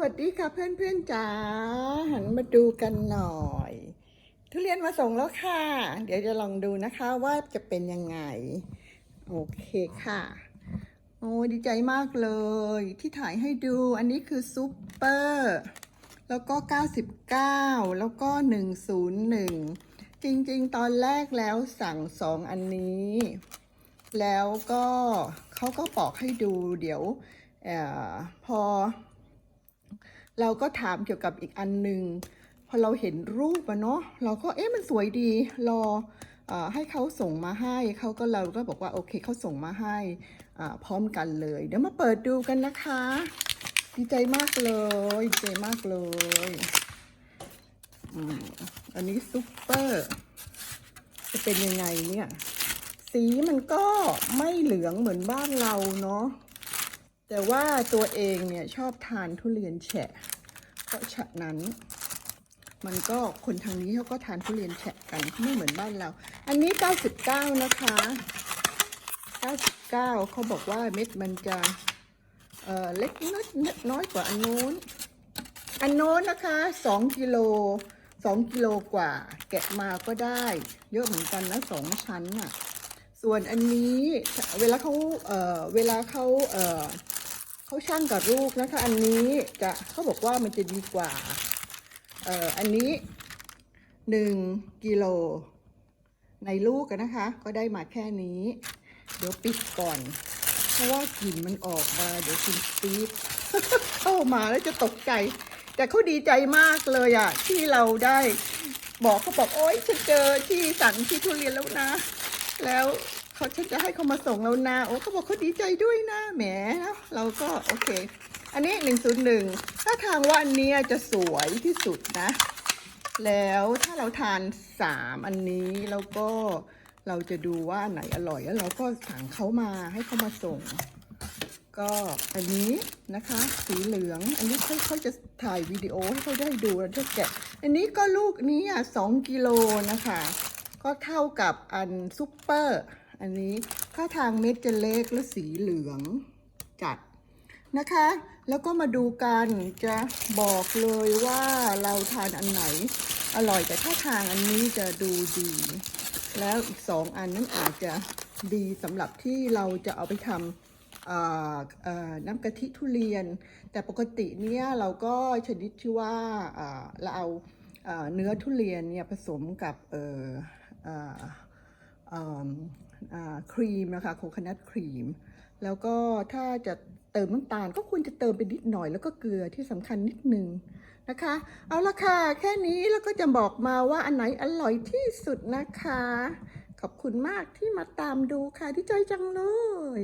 วัสดีค่ะเพื่อนเพื่อนๆจ๋าหันมาดูกันหน่อย ทุเรียนมาส่งแล้วค่ะ เดี๋ยวจะลองดูนะคะว่าจะเป็นยังไง โอเคค่ะ โอ้ดีใจมากเลย ที่ถ่ายให้ดูอันนี้คือซุปเปอร์แล้วก็ 99 แล้วก็ 101 จริงๆ ตอนแรกแล้วสั่งสองอันนี้ แล้วก็เขาก็บอกให้ดูเดี๋ยวอพอ เราก็ถามเกี่ยวกับอีกอันหนึ่งพอเราเห็นรูปอะเนาะเราก็เอ๊ะมันสวยดีรออให้เขาส่งมาให้เขาก็เราก็บอกว่าโอเคเขาส่งมาให้พร้อมกันเลย เดี๋ยวมาเปิดดูกันนะคะ ดีใจมากเลยดีใจมากเลยอันนี้ซุปเปอร์จะเป็นยังไงเนี่ย สีมันก็ไม่เหลืองเหมือนบ้านเราเนาะ แต่ว่าตัวเองเนี่ยชอบทานทุเรียนแฉะ เพราะฉะนั้น มันก็คนทางนี้เขาก็ทานทุเรียนแฉะกันไม่เหมือนบ้านเรา อันนี้ 99 นะคะ 99เขาบอกว่าเม็ดมันจะเอ่อเล็กน้อยน้อยกว่าอันโน้น อันโน้นนะคะ 2 กิโล 2 กิโลกว่า แกะมาก็ได้ เยอะเหมือนกันนะสองชั้นน่ะส่วนอันนี้เวลาเขาเอ่อเวลาเขาเอ่อ เขาช่างกับลูกนะคะ อันนี้จะเขาบอกว่ามันจะดีกว่า เอ่ออันนี้หนึ่งกิโลในลูกนะคะ ก็ได้มาแค่นี้ เดี๋ยวปิดก่อน เพราะว่ากลิ่นมันออกมาเดี๋ยวคุณปี๊ดเข้ามาแล้วจะตกใจ แต่เขาดีใจมากเลยอะที่เราได้บอกเขาบอกโอ๊ยฉันเจอที่สั่งที่ทุเรียนแล้วนะ แล้ว เขาฉันจะให้เขามาส่งเรานะโอ้เขาบอกเขาดีใจด้วยนะแหมเราก็โอเค อันนี้หนึ่งศูนย์หนึ่งถ้าทางว่าอันนี้จะสวยที่สุดนะ แล้วถ้าเราทานสามอันนี้แล้วก็เราจะดูว่าไหนอร่อยแล้วเราก็สั่งเขามาให้เขามาส่ง ก็อันนี้นะคะ สีเหลือง อันนี้เขาเขาจะถ่ายวิดีโอให้เขาได้ดูแล้วจะแกะ อันนี้ก็ลูกนี้อะสองกิโลนะคะ ก็เท่ากับอันซุปเปอร์ อันนี้ถ้าทางเม็ดจะเล็กและสีเหลืองจัดนะคะ แล้วก็มาดูกันจะบอกเลยว่าเราทานอันไหนอร่อยแต่ถ้าทางอันนี้จะดูดี แล้วอีกสองอันนั้นอาจจะดีสำหรับที่เราจะเอาไปทำน้ำกะทิทุเรียน แต่ปกติเนี่ยเราก็ชนิดที่ว่าเราเอาเนื้อทุเรียนเนี่ยผสมกับ ครีมนะคะโคคนัทครีม แล้วก็ถ้าจะเติมน้ำตาลก็ควรจะเติมไปนิดหน่อย แล้วก็เกลือที่สำคัญนิดนึงนะคะ เอาละค่ะ แค่นี้แล้วก็จะบอกมาว่าอันไหนอร่อยที่สุดนะคะ ขอบคุณมากที่มาตามดูค่ะที่ใจจังเลย